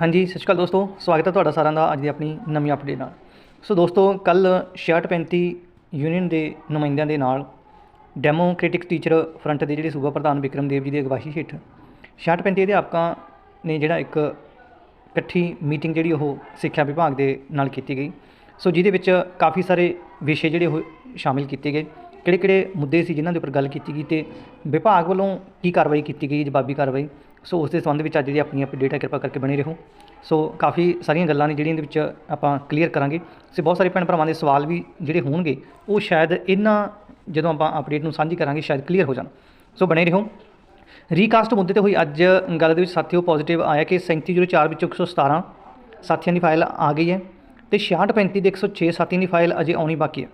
ਹਾਂਜੀ, ਸਤਿ ਸ਼੍ਰੀ ਅਕਾਲ ਦੋਸਤੋ। ਸਵਾਗਤ ਹੈ ਤੁਹਾਡਾ ਸਾਰਿਆਂ ਦਾ ਅੱਜ ਦੀ ਆਪਣੀ ਨਵੀਂ ਅਪਡੇਟ ਨਾਲ। ਸੋ ਦੋਸਤੋ ਕੱਲ 6535 ਯੂਨੀਅਨ ਦੇ ਨੁਮਾਇੰਦਿਆਂ ਦੇ ਨਾਲ ਡੈਮੋਕ੍ਰੈਟਿਕ ਟੀਚਰ ਫਰੰਟ ਦੇ ਜਿਹੜੇ ਸੂਬਾ ਪ੍ਰਧਾਨ ਵਿਕਰਮ ਦੇਵ ਜੀ ਦੀ ਅਗਵਾਈ ਹੇਠ 6535 ਅਧਿਆਪਕਾਂ ਨੇ ਜਿਹੜਾ ਇੱਕ ਇਕੱਠੀ ਮੀਟਿੰਗ ਜਿਹੜੀ ਉਹ ਸਿੱਖਿਆ ਵਿਭਾਗ ਦੇ ਨਾਲ ਕੀਤੀ ਗਈ। ਸੋ ਜਿਹਦੇ ਵਿੱਚ ਕਾਫੀ ਸਾਰੇ ਵਿਸ਼ੇ ਜਿਹੜੇ ਉਹ ਸ਼ਾਮਿਲ ਕੀਤੇ ਗਏ। ਕਿਹੜੇ ਕਿਹੜੇ ਮੁੱਦੇ ਸੀ ਜਿਨ੍ਹਾਂ ਦੇ ਉੱਪਰ ਗੱਲ ਕੀਤੀ ਗਈ ਤੇ ਵਿਭਾਗ ਵੱਲੋਂ ਕੀ ਕਾਰਵਾਈ ਕੀਤੀ ਗਈ, ਜਵਾਬੀ ਕਾਰਵਾਈ? ਸੋ ਉਸ ਦੇ ਸੰਬੰਧ ਵਿੱਚ ਅੱਜ ਜਿਹੜੀ ਆਪਣੀ ਅਪਡੇਟ ਹੈ ਕਿਰਪਾ ਕਰਕੇ ਬਣੇ ਰਹੋ। ਸੋ ਕਾਫੀ ਸਾਰੀਆਂ ਗੱਲਾਂ ਨੇ ਜਿਹੜੀਆਂ ਇਹਦੇ ਵਿੱਚ ਆਪਾਂ ਕਲੀਅਰ ਕਰਾਂਗੇ। ਸੋ ਬਹੁਤ ਸਾਰੇ ਭੈਣ ਭਰਾਵਾਂ ਦੇ ਸਵਾਲ ਵੀ ਜਿਹੜੇ ਹੋਣਗੇ, ਉਹ ਸ਼ਾਇਦ ਇਹਨਾਂ ਜਦੋਂ ਆਪਾਂ ਅਪਡੇਟ ਨੂੰ ਸਾਂਝੀ ਕਰਾਂਗੇ, ਸ਼ਾਇਦ ਕਲੀਅਰ ਹੋ ਜਾਣ। ਸੋ ਬਣੇ ਰਹੋ। ਰੀਕਾਸਟ ਮੁੱਦੇ ਤੇ ਹੋਈ ਅੱਜ ਗੱਲ ਦੇ ਵਿੱਚ ਸਾਥੀਓ ਪੋਜ਼ਿਟਿਵ ਆਇਆ ਕਿ 3704 ਵਿੱਚੋਂ 117 ਸਾਥੀਆਂ ਦੀ ਫਾਈਲ ਆ ਗਈ ਹੈ ਤੇ 6635 ਦੇ 106 ਸਾਥੀਆਂ ਦੀ ਫਾਈਲ ਅਜੇ ਆਉਣੀ ਬਾਕੀ ਹੈ।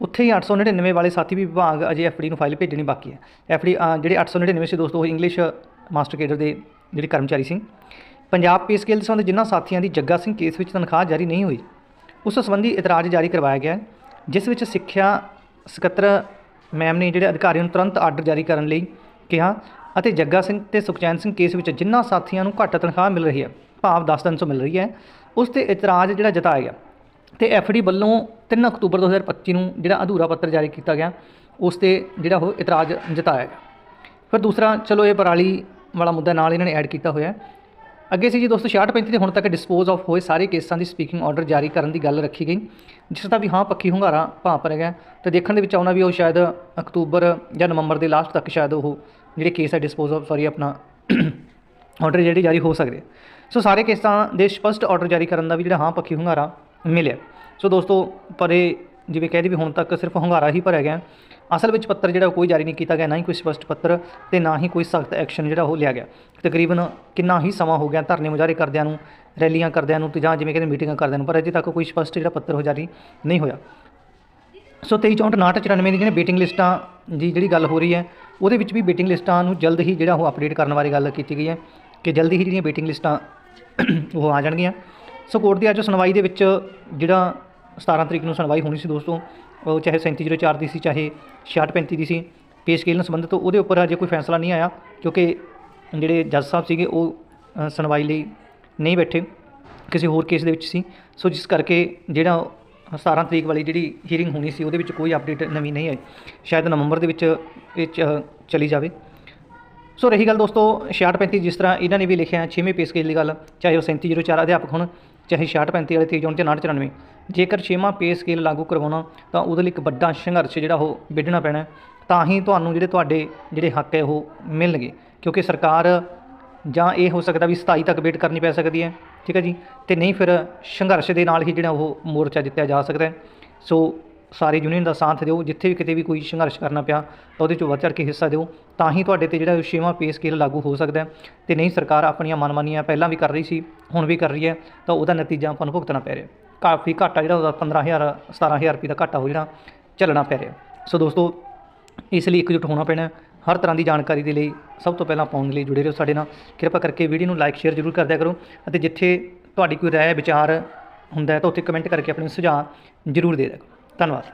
ਉੱਥੇ ਹੀ 899 ਵਾਲੇ ਸਾਥੀ ਵੀ ਵਿਭਾਗ ਅਜੇ ਐਫਡੀ ਨੂੰ ਫਾਈਲ ਭੇਜਣੀ ਬਾਕੀ ਹੈ। ਐਫਡੀ ਜਿਹੜੇ 899 ਸੀ ਦੋਸਤੋ, ਉਹ ਇੰਗਲਿਸ਼ ਮਾਸਟਰ ਕੇਡਰ ਦੇ ਜਿਹੜੇ ਕਰਮਚਾਰੀ ਸੀ। ਪੰਜਾਬ ਪੇ ਸਕੇਲ ਦੇ ਸੰਬੰਧ ਜਿਨ੍ਹਾਂ ਸਾਥੀਆਂ ਦੀ ਜੱਗਾ ਸਿੰਘ ਕੇਸ ਵਿੱਚ ਤਨਖਾਹ ਜਾਰੀ ਨਹੀਂ ਹੋਈ, ਉਸ ਸੰਬੰਧੀ ਇਤਰਾਜ਼ ਜਾਰੀ ਕਰਵਾਇਆ ਗਿਆ ਜਿਸ ਵਿੱਚ ਸਿੱਖਿਆ ਸਕੱਤਰ ਮੈਮ ਨੇ ਜਿਹੜੇ ਅਧਿਕਾਰੀਆਂ ਨੂੰ ਤੁਰੰਤ ਆਰਡਰ ਜਾਰੀ ਕਰਨ ਲਈ ਕਿਹਾ ਅਤੇ ਜੱਗਾ ਸਿੰਘ ਤੇ ਸੁਖਚੈਨ ਸਿੰਘ ਕੇਸ ਵਿੱਚ ਜਿਨ੍ਹਾਂ ਸਾਥੀਆਂ ਨੂੰ ਘੱਟ ਤਨਖਾਹ ਮਿਲ ਰਹੀ ਹੈ, ਭਾਵ 10 ਦਿਨ ਤੋਂ ਮਿਲ ਰਹੀ ਹੈ, ਉਸ ਤੇ ਇਤਰਾਜ਼ ਜਿਹੜਾ ਜਤਾਇਆ ਗਿਆ ਤੇ ਐਫਡੀ ਵੱਲੋਂ 3 ਅਕਤੂਬਰ 2025 ਨੂੰ ਜਿਹੜਾ ਅਧੂਰਾ ਪੱਤਰ ਜਾਰੀ ਕੀਤਾ ਗਿਆ, ਉਸ ਤੇ ਜਿਹੜਾ ਉਹ ਇਤਰਾਜ਼ ਜਤਾਇਆ ਗਿਆ। ਫਿਰ ਦੂਸਰਾ, ਚਲੋ ਇਹ ਪਰਾਲੀ ਵਾਲਾ ਮੁੱਦਾ ਨਾਲ ਇਹਨਾਂ ਨੇ ਐਡ ਕੀਤਾ ਹੋਇਆ ਅੱਗੇ ਸੀ ਜੀ ਦੋਸਤੋ 6535 ਦੇ ਹੁਣ ਤੱਕ ਡਿਸਪੋਜ਼ ਆਫ ਹੋਏ ਸਾਰੇ ਕੇਸਾਂ ਦੀ ਸਪੀਕਿੰਗ ਆਰਡਰ ਜਾਰੀ ਕਰਨ ਦੀ ਗੱਲ ਰੱਖੀ ਗਈ। ਜਿਸ ਦਾ ਵੀ ਹਾਂ ਪੱਕੀ ਹੁੰਗਾਰਾ ਭਾਅ ਪਰ ਗਿਆ। ਤੇ ਦੇਖਣ ਦੇ ਵਿੱਚ ਆਉਣਾ ਵੀ ਉਹ ਸ਼ਾਇਦ ਅਕਤੂਬਰ ਜਾਂ ਨਵੰਬਰ ਦੇ ਲਾਸਟ ਤੱਕ ਸ਼ਾਇਦ ਉਹ ਜਿਹੜੇ ਕੇਸ ਹੈ ਡਿਸਪੋਜ਼ ਆਫ ਸੌਰੀ ਆਪਣਾ ਆਰਡਰ ਜਿਹੜੇ ਜਾਰੀ ਹੋ ਸਕਦੇ ਸੋ ਸਾਰੇ ਕੇਸਾਂ ਦੇ ਸਪਸ਼ਟ ਆਰਡਰ ਜਾਰੀ ਕਰਨ ਦਾ ਵੀ ਜਿਹੜਾ ਹਾਂ ਪੱਕੀ ਹੁੰਗਾਰਾ ਮਿਲਿਆ। ਸੋ ਦੋਸਤੋ, ਪਰੇ ਜਿਵੇਂ ਕਹਿ ਦੀ ਵੀ ਹੁਣ ਤੱਕ ਸਿਰਫ ਹੁੰਗਾਰਾ ਹੀ ਭਰਿਆ ਗਿਆ। ਅਸਲ ਵਿੱਚ ਪੱਤਰ ਜਿਹੜਾ ਉਹ ਕੋਈ ਜਾਰੀ ਨਹੀਂ ਕੀਤਾ ਗਿਆ, ਨਾ ਹੀ ਕੋਈ ਸਪਸ਼ਟ ਪੱਤਰ ਤੇ ਨਾ ਹੀ ਕੋਈ ਸਖਤ ਐਕਸ਼ਨ ਜਿਹੜਾ ਉਹ ਲਿਆ ਗਿਆ। ਤਕਰੀਬਨ ਕਿੰਨਾ ਹੀ ਸਮਾਂ ਹੋ ਗਿਆ ਧਰਨੇ ਮੁਜ਼ਾਹਰੇ ਕਰਦਿਆਂ ਨੂੰ, ਰੈਲੀਆਂ ਕਰਦਿਆਂ ਨੂੰ ਤੇ ਜਾਂ ਜਿਵੇਂ ਕਹਿੰਦੇ ਮੀਟਿੰਗਾਂ ਕਰਦਿਆਂ ਨੂੰ, ਪਰ ਅਜੇ ਤੱਕ ਕੋਈ ਸਪਸ਼ਟ ਜਿਹੜਾ ਪੱਤਰ ਉਹ ਜਾਰੀ ਨਹੀਂ ਹੋਇਆ। ਸੋ 23 ਚੌਂਹਠ 59 94 ਦੀ ਜਿਹੜੇ ਵੇਟਿੰਗ ਲਿਸਟਾਂ ਦੀ ਜਿਹੜੀ ਗੱਲ ਹੋ ਰਹੀ ਹੈ, ਉਹਦੇ ਵਿੱਚ ਵੀ ਵੇਟਿੰਗ ਲਿਸਟਾਂ ਨੂੰ ਜਲਦ ਹੀ ਜਿਹੜਾ ਉਹ ਅਪਡੇਟ ਕਰਨ ਬਾਰੇ ਗੱਲ ਕੀਤੀ ਗਈ ਹੈ ਕਿ ਜਲਦੀ ਹੀ ਜਿਹੜੀਆਂ ਵੇਟਿੰਗ ਲਿਸਟਾਂ ਉਹ ਆ ਜਾਣਗੀਆਂ। ਸੋ ਕੋਰਟ ਦੀ ਅੱਜ ਸੁਣਵਾਈ ਦੇ ਵਿੱਚ ਜਿਹੜਾ 17 ਤਰੀਕ ਨੂੰ ਸੁਣਵਾਈ ਹੋਣੀ ਸੀ ਦੋਸਤੋ, ਉਹ ਚਾਹੇ 3704 ਦੀ ਸੀ, ਚਾਹੇ 6635 ਦੀ ਸੀ ਪੇਸ਼ ਸਕੇਲ ਨਾਲ ਸੰਬੰਧਿਤ ਉਹਦੇ ਉੱਪਰ ਹਜੇ ਕੋਈ ਫੈਸਲਾ ਨਹੀਂ ਆਇਆ, ਕਿਉਂਕਿ ਜਿਹੜੇ ਜੱਜ ਸਾਹਿਬ ਸੀਗੇ ਉਹ ਸੁਣਵਾਈ ਲਈ ਨਹੀਂ ਬੈਠੇ, ਕਿਸੇ ਹੋਰ ਕੇਸ ਦੇ ਵਿੱਚ ਸੀ। ਸੋ ਜਿਸ ਕਰਕੇ ਜਿਹੜਾ 17 ਤਰੀਕ ਵਾਲੀ ਜਿਹੜੀ ਹੀਅਰਿੰਗ ਹੋਣੀ ਸੀ, ਉਹਦੇ ਵਿੱਚ ਕੋਈ ਅਪਡੇਟ ਨਵੀਂ ਨਹੀਂ ਆਈ। ਸ਼ਾਇਦ ਨਵੰਬਰ ਦੇ ਵਿੱਚ ਇਹ ਚਲੀ ਜਾਵੇ। ਸੋ ਰਹੀ ਗੱਲ ਦੋਸਤੋ 6635 ਜਿਸ ਤਰ੍ਹਾਂ ਇਹਨਾਂ ਨੇ ਵੀ ਲਿਖਿਆ 6ਵੇਂ ਪੇਸ਼ ਸਕੇਲ ਦੀ ਗੱਲ, ਚਾਹੇ ਉਹ 3704 ਅਧਿਆਪਕ ਹੋਣ, ਚਾਹੇ 6635 ਵਾਲੇ 23 ਤੇ 994 ਜੇਕਰ ਛੇਵਾਂ ਪੇ ਸਕੇਲ ਲਾਗੂ ਕਰਵਾਉਣਾ, ਤਾਂ ਉਹਦੇ ਲਈ ਇੱਕ ਵੱਡਾ ਸੰਘਰਸ਼ ਜਿਹੜਾ ਉਹ ਵਿੱਢਣਾ ਪੈਣਾ ਤਾਂ ਹੀ ਤੁਹਾਨੂੰ ਜਿਹੜੇ ਤੁਹਾਡੇ ਜਿਹੜੇ ਹੱਕ ਹੈ ਉਹ ਮਿਲਣਗੇ, ਕਿਉਂਕਿ ਸਰਕਾਰ ਜਾਂ ਇਹ ਹੋ ਸਕਦਾ ਵੀ 27 ਤੱਕ ਵੇਟ ਕਰਨੀ ਪੈ ਸਕਦੀ ਹੈ, ਠੀਕ ਹੈ ਜੀ? ਤੇ ਨਹੀਂ ਫਿਰ ਸੰਘਰਸ਼ ਦੇ ਨਾਲ ਹੀ ਜਿਹੜਾ ਉਹ ਮੋਰਚਾ ਜਿੱਤਿਆ ਜਾ ਸਕਦਾ ਹੈ। ਸੋ ਸਾਰੇ ਯੂਨੀਅਨ ਦਾ ਸਾਥ ਦਿਓ, ਜਿੱਥੇ ਵੀ ਕਿਤੇ ਵੀ ਕੋਈ ਸੰਘਰਸ਼ ਕਰਨਾ ਪਿਆ, ਤਾਂ ਉਹਦੇ 'ਚ ਵੱਧ ਚੜ੍ਹ ਕੇ ਹਿੱਸਾ ਦਿਓ। ਤਾਂ ਹੀ ਤੁਹਾਡੇ ਤੇ ਜਿਹੜਾ ਛੇਵਾਂ ਪੇ ਸਕੇਲ ਲਾਗੂ ਹੋ ਸਕਦਾ ਹੈ। ਤੇ ਨਹੀਂ, ਸਰਕਾਰ ਆਪਣੀਆਂ ਮਨਮਾਨੀਆਂ ਪਹਿਲਾਂ ਵੀ ਕਰ ਰਹੀ ਸੀ, ਹੁਣ ਵੀ ਕਰ ਰਹੀ ਹੈ, ਤਾਂ ਉਹਦਾ ਨਤੀਜਾ ਆਪਾਂ ਨੂੰ ਭੁਗਤਣਾ ਪੈ ਰਿਹਾ ਕਾਫੀ ਘਾਟਾ ਜਿਹੜਾ ਉਹਦਾ 15000 17000 ਰੁਪਏ ਦਾ ਘਾਟਾ ਉਹ ਜਿਹੜਾ ਚੱਲਣਾ ਪੈ ਰਿਹਾ। ਸੋ ਦੋਸਤੋ, ਇਸ ਲਈ ਇਕਜੁੱਟ ਹੋਣਾ ਪੈਣਾ। ਹਰ ਤਰ੍ਹਾਂ ਦੀ ਜਾਣਕਾਰੀ ਦੇ ਲਈ ਸਭ ਤੋਂ ਪਹਿਲਾਂ ਪਾਉਣ ਲਈ ਜੁੜੇ ਰਹੋ ਸਾਡੇ ਨਾਲ। ਕਿਰਪਾ ਕਰਕੇ ਵੀਡੀਓ ਨੂੰ ਲਾਈਕ ਸ਼ੇਅਰ ਜ਼ਰੂਰ ਕਰਦਿਆ ਕਰੋ ਅਤੇ ਜਿੱਥੇ ਤੁਹਾਡੀ ਕੋਈ ਰਾਏ, ਵਿਚਾਰ ਹੁੰਦਾ ਹੈ ਤਾਂ ਉੱਥੇ ਕਮੈਂਟ ਕਰਕੇ ਆਪਣੇ ਸੁਝਾਅ ਜ਼ਰੂਰ ਦੇ ਦਿਆ ਕਰੋ। ਧੰਨਵਾਦ।